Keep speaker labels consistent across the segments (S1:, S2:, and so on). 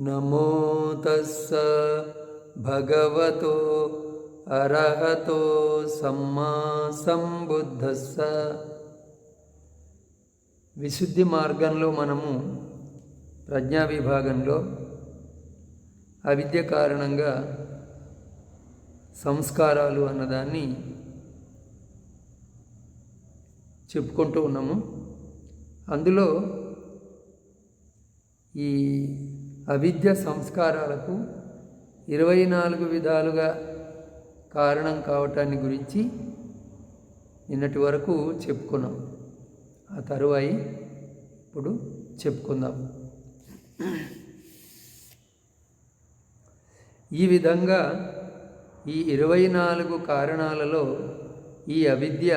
S1: నమో తస్స భగవతో అర్హతో సమ్మా సంబుద్ధస్స విశుద్ధి మార్గంలో మనము ప్రజ్ఞా విభాగంలో అవిద్య కారణంగా సంస్కారాలు అన్నదాన్ని చెప్పుకుంటూ ఉన్నాము. అందులో ఈ అవిద్య సంస్కారాలకు ఇరవై నాలుగు విధాలుగా కారణం కావటాన్ని గురించి నిన్నటి వరకు చెప్పుకున్నాం. ఆ తరువాయి ఇప్పుడు చెప్పుకుందాం. ఈ విధంగా ఈ ఇరవై నాలుగు కారణాలలో ఈ అవిద్య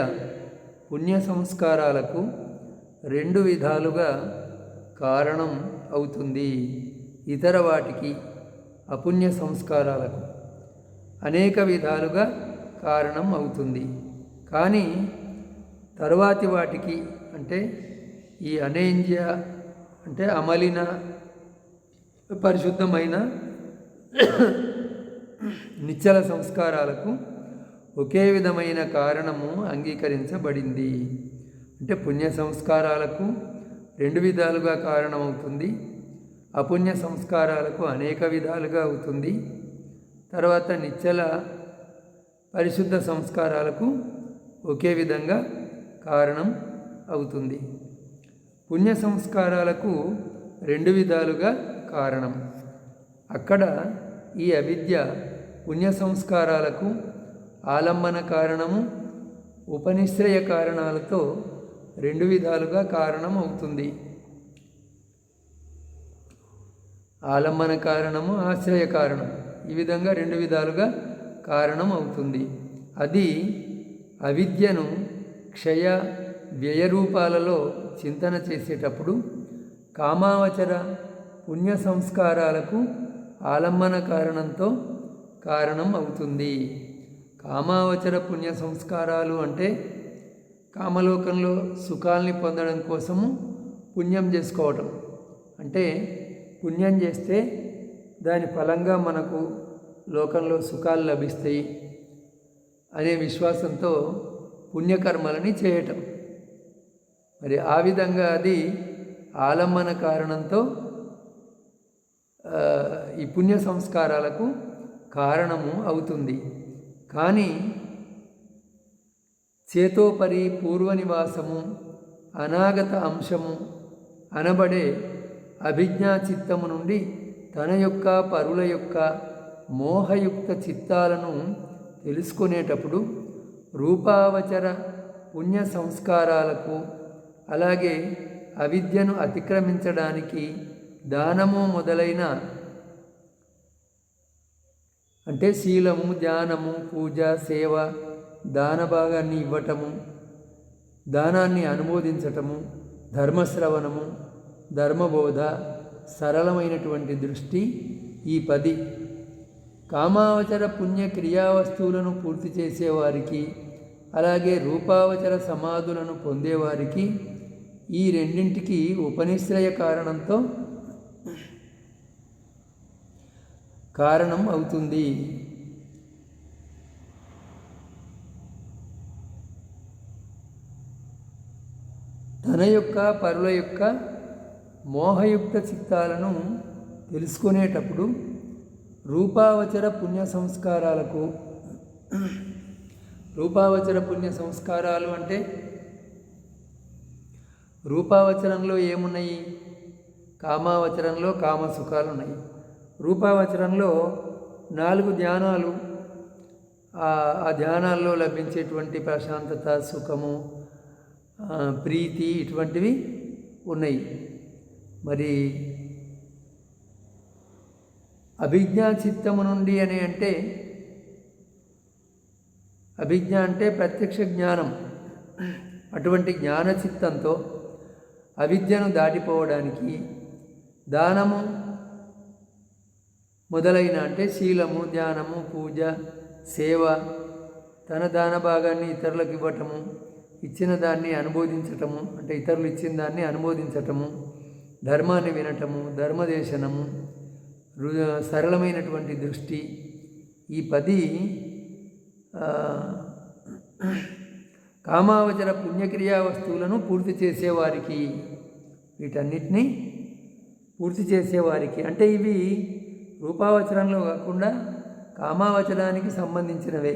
S1: పుణ్య సంస్కారాలకు రెండు విధాలుగా కారణం అవుతుంది. ఇతర వాటికి అపుణ్య సంస్కారాలకు అనేక విధాలుగా కారణం అవుతుంది. కానీ తరువాతి వాటికి అంటే ఈ అనేంజ్య అంటే అమలిన పరిశుద్ధమైన నిచ్చల సంస్కారాలకు ఒకే విధమైన కారణము అంగీకరించబడింది. అంటే పుణ్య సంస్కారాలకు రెండు విధాలుగా కారణమవుతుంది. అపుణ్య సంస్కారాలకు అనేక విధాలుగా అవుతుంది. తర్వాత నిశ్చల పరిశుద్ధ సంస్కారాలకు ఒకే విధంగా కారణం అవుతుంది. పుణ్య సంస్కారాలకు రెండు విధాలుగా కారణం. అక్కడ ఈ అవిద్య పుణ్య సంస్కారాలకు ఆలంబన కారణము ఉపనిశ్రయ కారణాలతో రెండు విధాలుగా కారణం అవుతుంది. ఆలంబన కారణము ఆశ్రయ కారణం. ఈ విధంగా రెండు విధాలుగా కారణం అవుతుంది. అది అవిద్యను క్షయ వ్యయ రూపాలలో చింతన చేసేటప్పుడు కామావచర పుణ్య సంస్కారాలకు ఆలంబన కారణంతో కారణం అవుతుంది. కామావచర పుణ్య సంస్కారాలు అంటే కామలోకంలో సుఖాల్ని పొందడం కోసము పుణ్యం చేసుకోవటం. అంటే పుణ్యం చేస్తే దాని ఫలంగా మనకు లోకంలో సుఖాలు లభిస్తాయి అనే విశ్వాసంతో పుణ్యకర్మలని చేయటం. మరి ఆ విధంగా అది ఆలంబన కారణంతో ఈ పుణ్య సంస్కారాలకు కారణము అవుతుంది. కానీ చేతోపరి పూర్వనివాసము అనాగత అంశము అనబడే అభిజ్ఞా చిత్తము నుండి తన యొక్క పరుల యొక్క మోహయుక్త చిత్తాలను తెలుసుకునేటప్పుడు రూపావచర పుణ్య సంస్కారాలకు అలాగే అవిద్యను అతిక్రమించడానికి దానము మొదలైన అంటే శీలము ధ్యానము పూజ సేవ దాన భాగాన్ని ఇవ్వటము దానాన్ని అనుమోదించటము ధర్మశ్రవణము ధర్మబోధ సరళమైనటువంటి దృష్టి ఈ పది. కామావచర పుణ్య క్రియావస్తువులను పూర్తి చేసేవారికి అలాగే రూపావచర సమాధులను పొందేవారికి ఈ రెండింటికి ఉపనిశ్రయ కారణంతో కారణం అవుతుంది. తన యొక్క పరుల యొక్క మోహయుక్త చిత్తాలను తెలుసుకునేటప్పుడు రూపావచర పుణ్య సంస్కారాలకు రూపావచర పుణ్య సంస్కారాలు అంటే రూపావచరంలో ఏమున్నాయి? కామావచరంలో కామ సుఖాలు ఉన్నాయి రూపావచరంలో నాలుగు ధ్యానాలు ఆ ధ్యానాల్లో లభించేటువంటి ప్రశాంతత సుఖము ప్రీతి ఇటువంటివి ఉన్నాయి. మరి అభిజ్ఞా చిత్తము నుండి అని అంటే అభిజ్ఞ అంటే ప్రత్యక్ష జ్ఞానం. అటువంటి జ్ఞాన చిత్తంతో అవిద్యను దాటిపోవడానికి దానము మొదలైన అంటే శీలము ధ్యానము పూజ సేవ తన దాన భాగాన్ని ఇతరులకు ఇవ్వటము ఇచ్చిన దాన్ని అనుబోధించటము అంటే ఇతరులు ఇచ్చిన దాన్ని అనుమోదించటము ధర్మాన్ని వినటము ధర్మదేశనము సరళమైనటువంటి దృష్టి ఈ పది కామావచర పుణ్యక్రియా వస్తువులను పూర్తి చేసేవారికి వీటన్నిటినీ పూర్తి చేసేవారికి అంటే ఇవి రూపావచరంలో కాకుండా కామావచరానికి సంబంధించినవే.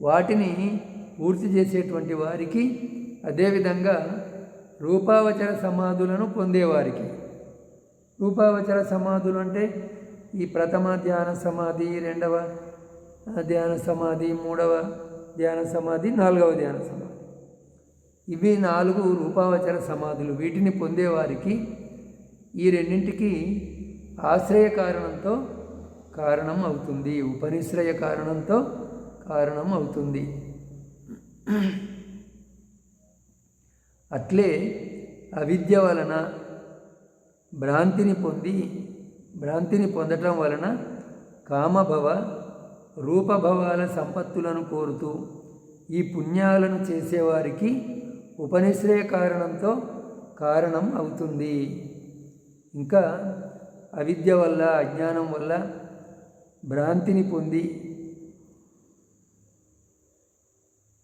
S1: వాటిని పూర్తి చేసేటువంటి వారికి అదేవిధంగా రూపావచర సమాధులను పొందేవారికి. రూపావచర సమాధులు అంటే ఈ ప్రథమ ధ్యాన సమాధి రెండవ ధ్యాన సమాధి మూడవ ధ్యాన సమాధి నాలుగవ ధ్యాన సమాధి. ఇవి నాలుగు రూపావచర సమాధులు. వీటిని పొందేవారికి ఈ రెండింటికి ఆశ్రయ కారణంతో కారణం అవుతుంది. ఉపనిశ్రయ కారణంతో కారణం అవుతుంది. అట్లే అవిద్య వలన భ్రాంతిని పొంది భ్రాంతిని పొందటం వలన కామభవ రూపభవాల సంపత్తులను కోరుతూ ఈ పుణ్యాలను చేసేవారికి ఉపనిశ్రయ కారణంతో కారణం అవుతుంది. ఇంకా అవిద్య వల్ల అజ్ఞానం వల్ల భ్రాంతిని పొంది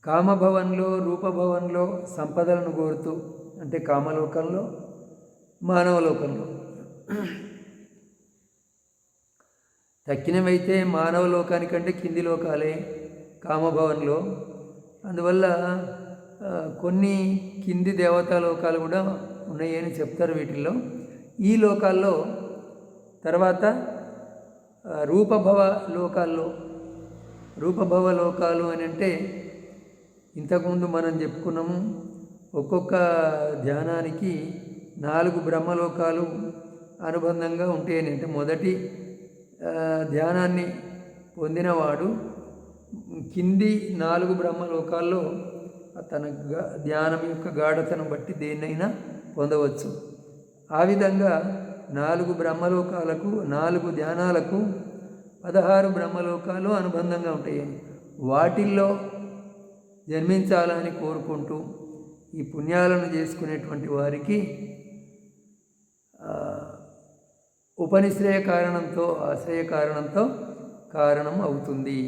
S1: కామభవన్లో రూపభవన్లో సంపదలను కోరుతూ అంటే కామలోకంలో మానవలోకంలో. తక్కినవైతే మానవ లోకానికంటే కింది లోకాలే కామభవన్లో. అందువల్ల కొన్ని కింది దేవతా లోకాలు కూడా ఉన్నాయని చెప్తారు వీటిల్లో. ఈ లోకాల్లో తర్వాత రూపభవ లోకాల్లో రూపభవ లోకాలు అని అంటే ఇంతకుముందు మనం చెప్పుకున్నాము ఒక్కొక్క ధ్యానానికి నాలుగు బ్రహ్మలోకాలు అనుబంధంగా ఉంటాయని. అంటే మొదటి ధ్యానాన్ని పొందినవాడు కింది నాలుగు బ్రహ్మలోకాల్లో తన గా- ధ్యానం యొక్క గాఢతను బట్టి దేన్నైనా పొందవచ్చు. ఆ విధంగా నాలుగు బ్రహ్మలోకాలకు నాలుగు ధ్యానాలకు పదహారు బ్రహ్మలోకాలు అనుబంధంగా ఉంటాయి. వాటిల్లో జన్మించాలని కోరుకుంటూ ఈ పుణ్యాలను చేసుకునేటువంటి వారికి ఉపనిశ్రయ కారణంతో ఆశ్రయ కారణంతో కారణం అవుతుంది.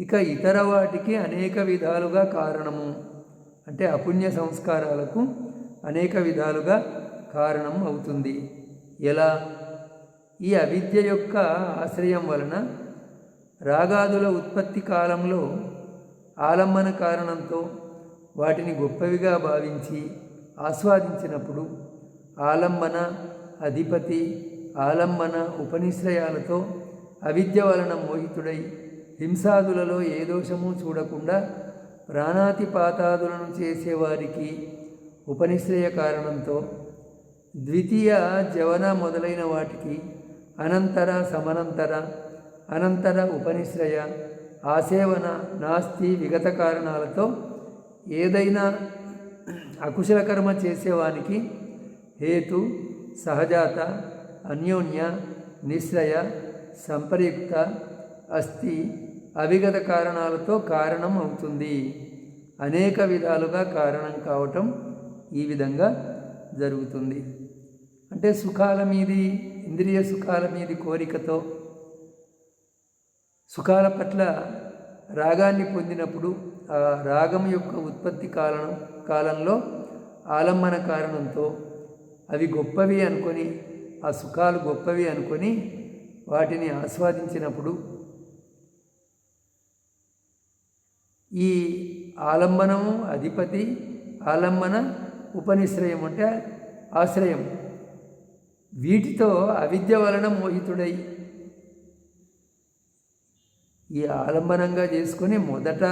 S1: ఇక ఇతర వాటికి అనేక విధాలుగా కారణము అంటే అపుణ్య సంస్కారాలకు అనేక విధాలుగా కారణం అవుతుంది. ఎలా? ఈ అవిద్య యొక్క ఆశ్రయం వలన రాగాదుల ఉత్పత్తి కాలంలో ఆలంబన కారణంతో వాటిని గొప్పవిగా భావించి ఆస్వాదించినప్పుడు ఆలంబన అధిపతి ఆలంబన ఉపనిశ్రయాలతో అవిద్య వలన మోహితుడై హింసాదులలో ఏ దోషము చూడకుండా ప్రాణాతిపాతాదులను చేసేవారికి ఉపనిశ్రయ కారణంతో ద్వితీయ జవన మొదలైన వాటికి అనంతర సమనంతర అనంతర ఉపనిశ్రయ ఆసేవన నాస్తి విగత కారణాలతో ఏదైనా అకుశల కర్మ చేసేవానికి హేతు సహజాత అన్యోన్య నిశ్రయ సంపరియుక్త అస్థి అవిగత కారణాలతో కారణం అవుతుంది. అనేక విధాలుగా కారణం కావటం ఈ విధంగా జరుగుతుంది. అంటే సుఖాల మీది ఇంద్రియ సుఖాల మీది కోరికతో సుఖాల పట్ల రాగాన్ని పొందినప్పుడు ఆ రాగం యొక్క ఉత్పత్తి కాలం కాలంలో ఆలంబన కారణంతో అవి గొప్పవి అనుకొని ఆ సుఖాలు గొప్పవి అనుకొని వాటిని ఆస్వాదించినప్పుడు ఈ ఆలంబనము అధిపతి ఆలంబన ఉపనిశ్రయం అంటే ఆశ్రయం. వీటితో అవిద్య వలన మోహితుడై ఈ ఆలంబనంగా చేసుకుని మొదట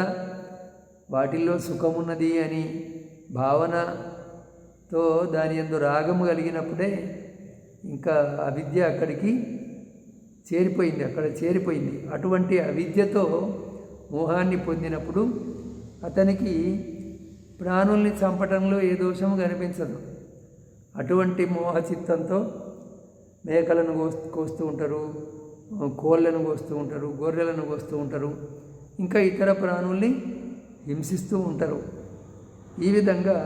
S1: వాటిల్లో సుఖమున్నది అని భావనతో దాని ఎందు రాగము కలిగినప్పుడే ఇంకా అవిద్య అక్కడికి చేరిపోయింది అక్కడ చేరిపోయింది. అటువంటి అవిద్యతో మోహాన్ని పొందినప్పుడు అతనికి ప్రాణుల్ని చంపటంలో ఏ దోషము కనిపించదు. అటువంటి మోహ చిత్తంతో మేకలను కోస్తూ ఉంటారు. కోళ్ళను కోస్తూ ఉంటారు గొర్రెలను కోస్తూ ఉంటారు ఇంకా ఇతర ప్రాణుల్ని హింసిస్తూ ఉంటారు. ఈ విధంగా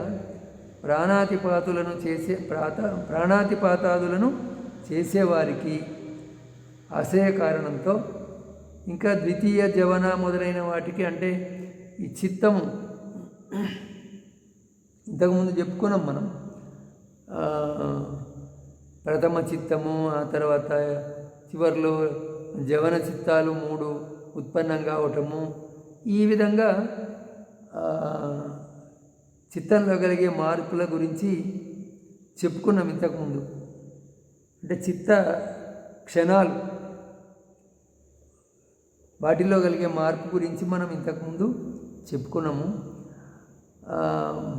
S1: ప్రాణాతిపాతులను చేసే ప్రాత ప్రాణాతిపాతాదులను చేసేవారికి అసహ్య కారణంతో ఇంకా ద్వితీయ జవన మొదలైన వాటికి అంటే ఈ చిత్తము ఇంతకుముందు చెప్పుకున్నాం మనం ప్రథమ చిత్తము ఆ తర్వాత చివరిలో జవన చిత్తాలు మూడు ఉత్పన్నం కావటము ఈ విధంగా చిత్తంలో కలిగే మార్పుల గురించి చెప్పుకున్నాం ఇంతకుముందు. అంటే చిత్త క్షణాలు వాటిలో కలిగే మార్పు గురించి మనం ఇంతకుముందు చెప్పుకున్నాము.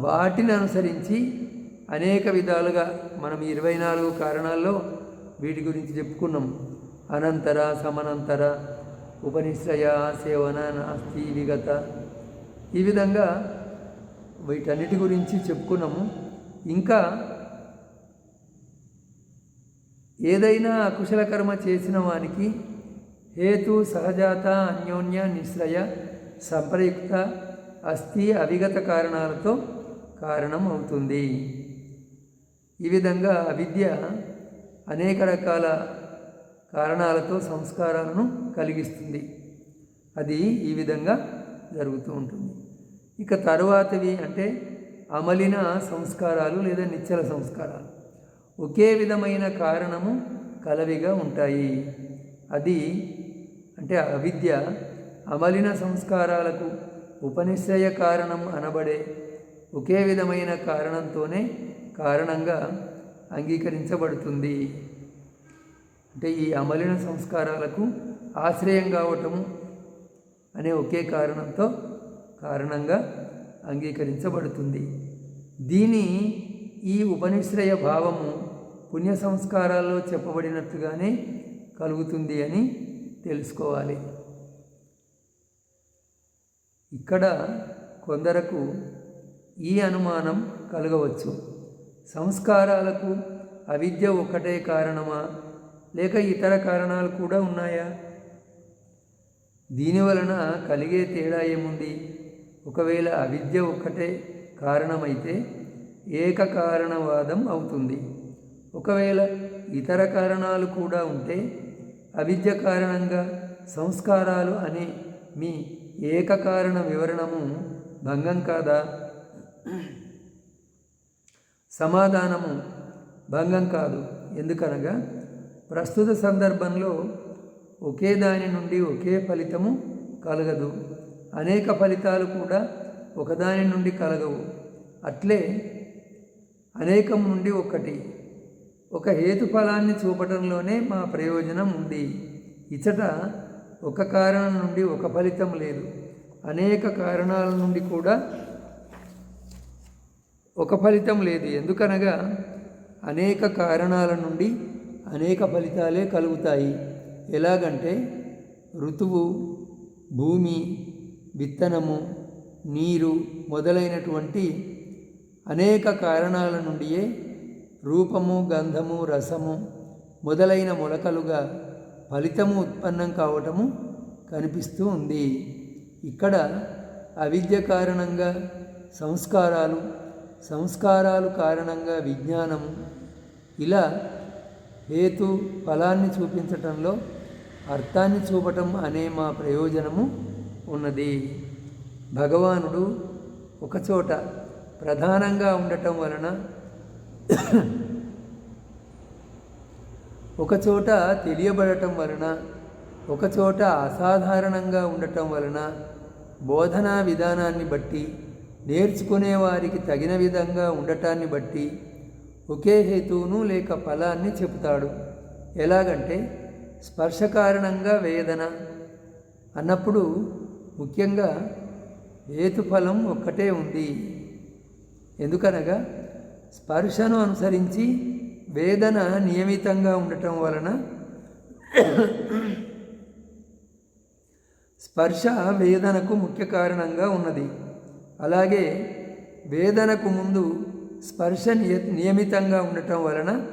S1: వాటిని అనుసరించి అనేక విధాలుగా మనం ఇరవై నాలుగు కారణాల్లో వీటి గురించి చెప్పుకున్నాము. అనంతర సమనంతర ఉపనిశ్రయ సేవన నాస్తి విగత ఈ విధంగా వీటన్నిటి గురించి చెప్పుకున్నాము. ఇంకా ఏదైనా అకుశల కర్మ చేసిన వానికి హేతు సహజాత అన్యోన్య నిశ్రయ సంప్రయుక్త అస్థి అవిగత కారణాలతో కారణం అవుతుంది. ఈ విధంగా అవిద్య అనేక రకాల కారణాలతో సంస్కారాలను కలిగిస్తుంది. అది ఈ విధంగా జరుగుతూ ఉంటుంది. ఇక తరువాతవి అంటే అమలిన సంస్కారాలు లేదా నిచ్చల సంస్కారాలు. ఒకే విధమైన కారణము కలవిగా ఉంటాయి. అది అంటే అవిద్య అమలిన సంస్కారాలకు ఉపనిశ్రయ కారణం అనబడే ఒకే విధమైన కారణంతోనే కారణంగా అంగీకరించబడుతుంది. అంటే ఈ అమలిన సంస్కారాలకు ఆశ్రయం కావటము అనే ఒకే కారణంతో కారణంగా అంగీకరించబడుతుంది. దీని ఈ ఉపనిశ్రయ భావము పుణ్య సంస్కారాల్లో చెప్పబడినట్టుగానే కలుగుతుంది అని తెలుసుకోవాలి. ఇక్కడ కొందరకు ఈ అనుమానం కలగవచ్చు. సంస్కారాలకు అవిద్య ఒక్కటే కారణమా? లేక ఇతర కారణాలు కూడా ఉన్నాయా? దీని వలన కలిగే తేడా ఏముంది? ఒకవేళ అవిద్య ఒక్కటే కారణమైతే ఏకకారణవాదం అవుతుంది. ఒకవేళ ఇతర కారణాలు కూడా ఉంటే అవిద్య కారణంగా సంస్కారాలు అనే మీ ఏకకారణ వివరణము భంగం కాదా? సమాధానము భంగం కాదు. ఎందుకనగా ప్రస్తుత సందర్భంలో ఒకే దాని నుండి ఒకే ఫలితము కలగదు. అనేక ఫలితాలు కూడా ఒకదాని నుండి కలగవు. అట్లే అనేకం నుండి ఒకటి. ఒక హేతుఫలాన్ని చూపటంలోనే మా ప్రయోజనం ఉంది. ఇచట ఒక కారణం నుండి ఒక ఫలితం లేదు. అనేక కారణాల నుండి కూడా ఒక ఫలితం లేదు. ఎందుకనగా అనేక కారణాల నుండి అనేక ఫలితాలే కలుగుతాయి. ఎలాగంటే ఋతువు భూమి విత్తనము నీరు మొదలైనటువంటి అనేక కారణాల నుండియే రూపము గంధము రసము మొదలైన మొలకలుగా ఫలితము ఉత్పన్నం కావటము కనిపిస్తూ ఉంది. ఇక్కడ అవిద్య కారణంగా సంస్కారాలు సంస్కారాలు కారణంగా విజ్ఞానము ఇలా హేతు ఫలాన్ని చూపించటంలో అర్థాన్ని చూపటం అనే మా ప్రయోజనము ఉన్నది. భగవానుడు ఒకచోట ప్రధానంగా ఉండటం వలన ఒకచోట తెలియబడటం వలన ఒకచోట అసాధారణంగా ఉండటం వలన బోధనా విధానాన్ని బట్టి నేర్చుకునే వారికి తగిన విధంగా ఉండటాన్ని బట్టి ఒకే హేతువును లేక ఫలాన్ని చెబుతాడు. ఎలాగంటే స్పర్శ కారణంగా వేదన అన్నప్పుడు ముఖ్యంగా హేతుఫలం ఒక్కటే ఉంది. ఎందుకనగా స్పర్శను అనుసరించి వేదన నియమితంగా ఉండటం వలన స్పర్శ వేదనకు ముఖ్య కారణంగా ఉన్నది. అలాగే వేదనకు ముందు స్పర్శ నియ నియమితంగా ఉండటం వలన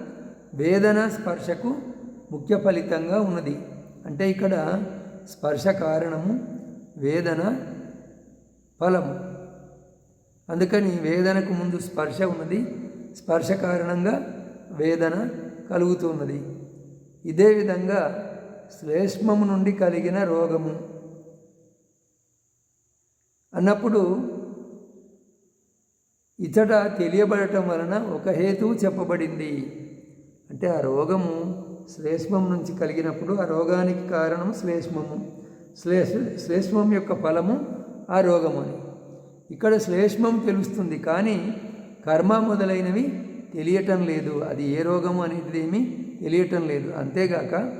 S1: వేదన స్పర్శకు ముఖ్య ఫలితంగా ఉన్నది. అంటే ఇక్కడ స్పర్శ కారణము వేదన ఫలము. అందుకని వేదనకు ముందు స్పర్శ ఉన్నది స్పర్శ కారణంగా వేదన కలుగుతున్నది. ఇదే విధంగా శ్లేష్మము నుండి కలిగిన రోగము. అన్నప్పుడు ఇతడ తెలియబడటం వలన ఒక హేతువు చెప్పబడింది. అంటే ఆ రోగము శ్లేష్మం నుంచి కలిగినప్పుడు ఆ రోగానికి కారణం శ్లేష్మము. శ్లేష్ శ్లేష్మం యొక్క ఫలము ఆ రోగము అని. ఇక్కడ శ్లేష్మం తెలుస్తుంది కానీ కర్మ మొదలైనవి తెలియటం లేదు. అది ఏ రోగము అనేది ఏమీ తెలియటం లేదు. అంతేగాక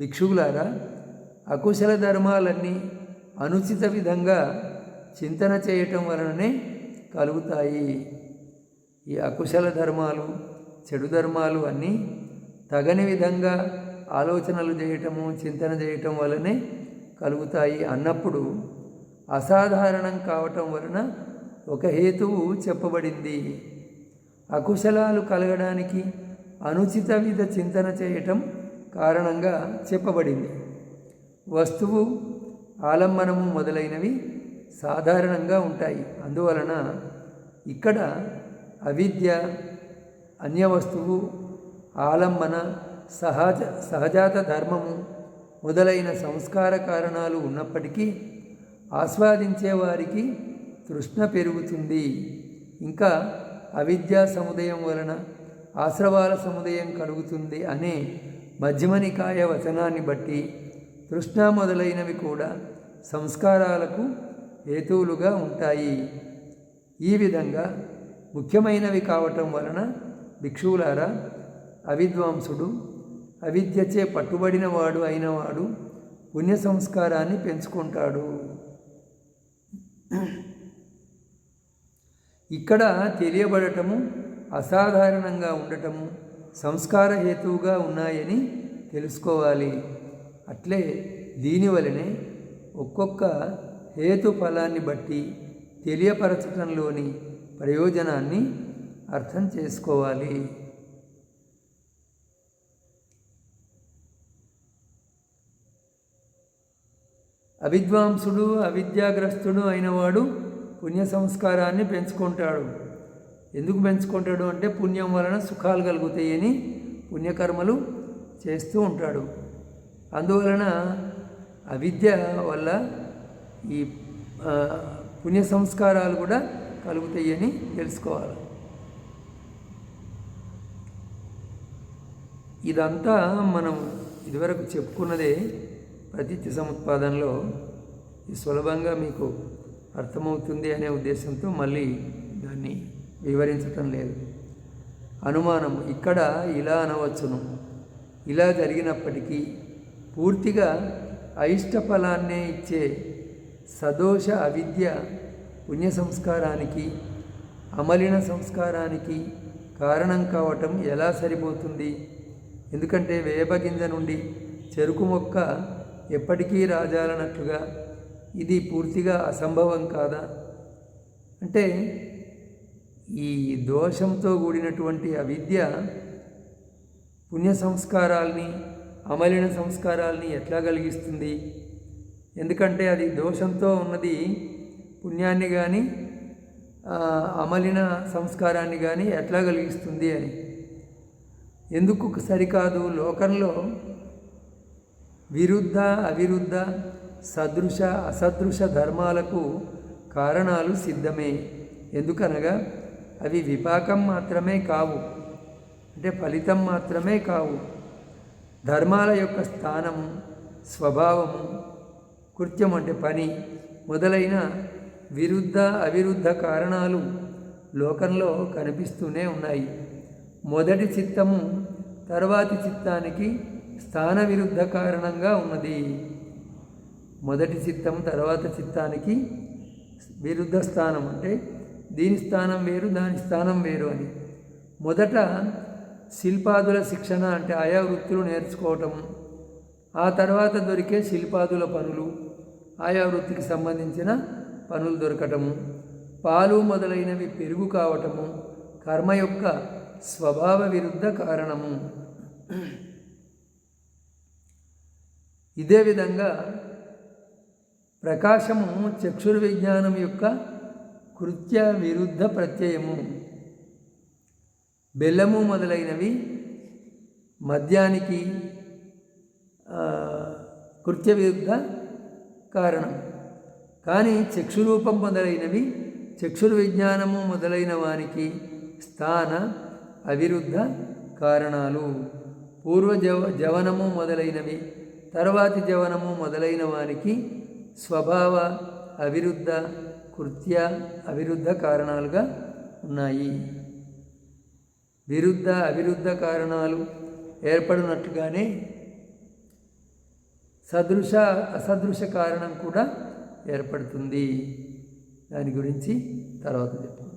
S1: భిక్షువులారా అకుశల ధర్మాలన్నీ అనుచిత విధంగా చింతన చేయటం వలననే కలుగుతాయి. ఈ అకుశల ధర్మాలు చెడు ధర్మాలు అన్నీ తగని విధంగా ఆలోచనలు చేయటము చింతన చేయటం వలనే కలుగుతాయి అన్నప్పుడు అసాధారణం కావటం వలన ఒక హేతువు చెప్పబడింది. అకుశలాలు కలగడానికి అనుచిత విధ చింతన చేయటం కారణంగా చెప్పబడింది. వస్తువు ఆలంబనము మొదలైనవి సాధారణంగా ఉంటాయి. అందువలన ఇక్కడ అవిద్య అన్యవస్తువు ఆలంబన సహజ సహజాత ధర్మము మొదలైన సంస్కార కారణాలు ఉన్నప్పటికీ ఆస్వాదించే వారికి తృష్ణ పెరుగుతుంది. ఇంకా అవిద్యా సముదయం వలన ఆశ్రవాల సముదయం కలుగుతుంది అనే మధ్యమనికాయ వచనాన్ని బట్టి తృష్ణ మొదలైనవి కూడా సంస్కారాలకు హేతువులుగా ఉంటాయి. ఈ విధంగా ముఖ్యమైనవి కావటం వలన భిక్షువులారా అవిద్వాంసుడు అవిద్యచే పట్టుబడినవాడు అయినవాడు పుణ్య సంస్కారాన్ని పెంచుకుంటాడు. ఇక్కడ తెలియబడటము అసాధారణంగా ఉండటము సంస్కార హేతువుగా ఉన్నాయని తెలుసుకోవాలి. అట్లే దీనివలనే ఒక్కొక్క హేతు ఫలాన్ని బట్టి తెలియపరచటంలోని ప్రయోజనాన్ని అర్థం చేసుకోవాలి. అవిద్వాంసుడు అవిద్యాగ్రస్తుడు అయినవాడు పుణ్య సంస్కారాన్ని పెంచుకుంటాడు. ఎందుకు పెంచుకుంటాడు అంటే పుణ్యం వలన సుఖాలు కలుగుతాయని పుణ్యకర్మలు చేస్తూ ఉంటాడు. అందువలన అవిద్య వల్ల ఈ పుణ్య సంస్కారాలు కూడా కలుగుతాయని తెలుసుకోవాలి. ఇదంతా మనం ఇదివరకు చెప్పుకున్నదే ప్రతిత్య సముత్పాదనలో సులభంగా మీకు అర్థమవుతుంది అనే ఉద్దేశంతో మళ్ళీ దాన్ని వివరించటం లేదు. అనుమానం ఇక్కడ ఇలా అనవచ్చును. ఇలా జరిగినప్పటికీ పూర్తిగా అయిష్ట ఫలాన్నే ఇచ్చే సదోష అవిద్య పుణ్య సంస్కారానికి అమలిన సంస్కారానికి కారణం కావటం ఎలా సరిపోతుంది? ఎందుకంటే వేపగింజ నుండి చెరుకు మొక్క ఎప్పటికీ రాజాలన్నట్లుగా ఇది పూర్తిగా అసంభవం కాదా? అంటే ఈ దోషంతో కూడినటువంటి అవిద్య పుణ్య సంస్కారాల్ని అమలిన సంస్కారాల్ని ఎట్లా కలిగిస్తుంది? ఎందుకంటే అది దోషంతో ఉన్నది పుణ్యాన్ని కానీ అమలిన సంస్కారాన్ని కానీ ఎట్లా కలిగిస్తుంది అని. ఎందుకు సరికాదు? లోకంలో విరుద్ధ అవిరుద్ధ సదృశ అసదృశ ధర్మాలకు కారణాలు సిద్ధమే. ఎందుకనగా అవి విపాకం మాత్రమే కావు. అంటే ఫలితం మాత్రమే కావు. ధర్మాల యొక్క స్థానము స్వభావము కృత్యం అంటే పని. మొదలైన విరుద్ధ అవిరుద్ధ కారణాలు లోకంలో కనిపిస్తూనే ఉన్నాయి. మొదటి చిత్తము తర్వాతి చిత్తానికి స్థాన విరుద్ధ కారణంగా ఉన్నది. మొదటి చిత్తం తర్వాత చిత్తానికి విరుద్ధ స్థానం అంటే దీని స్థానం వేరు దాని స్థానం వేరు అని. మొదట శిల్పాదుల శిక్షణ అంటే ఆయా వృత్తులు నేర్చుకోవటం. ఆ తర్వాత దొరికే శిల్పాదుల పనులు ఆయా వృత్తికి సంబంధించిన పనులు దొరకటము పాలు మొదలైనవి పెరుగు కావటము కర్మ యొక్క స్వభావ విరుద్ధ కారణము. ఇదే విధంగా ప్రకాశము చక్షుర్ విజ్ఞానం యొక్క కృత్య విరుద్ధ ప్రత్యయము. బెల్లము మొదలైనవి మద్యానికి కృత్య విరుద్ధ కారణం. కానీ చక్షురూపం మొదలైనవి చక్షుర్ విజ్ఞానము మొదలైన వానికి స్థాన అవిరుద్ధ కారణాలు. పూర్వ జవ జవనము మొదలైనవి తర్వాతి జవనము మొదలైన వానికి స్వభావ అవిరుద్ధ కృత్య అవిరుద్ధ కారణాలుగా ఉన్నాయి. విరుద్ధ అవిరుద్ధ కారణాలు ఏర్పడినట్లుగానే సదృశ అసదృశ కారణం కూడా ఏర్పడుతుంది. దాని గురించి తర్వాత చెప్తాను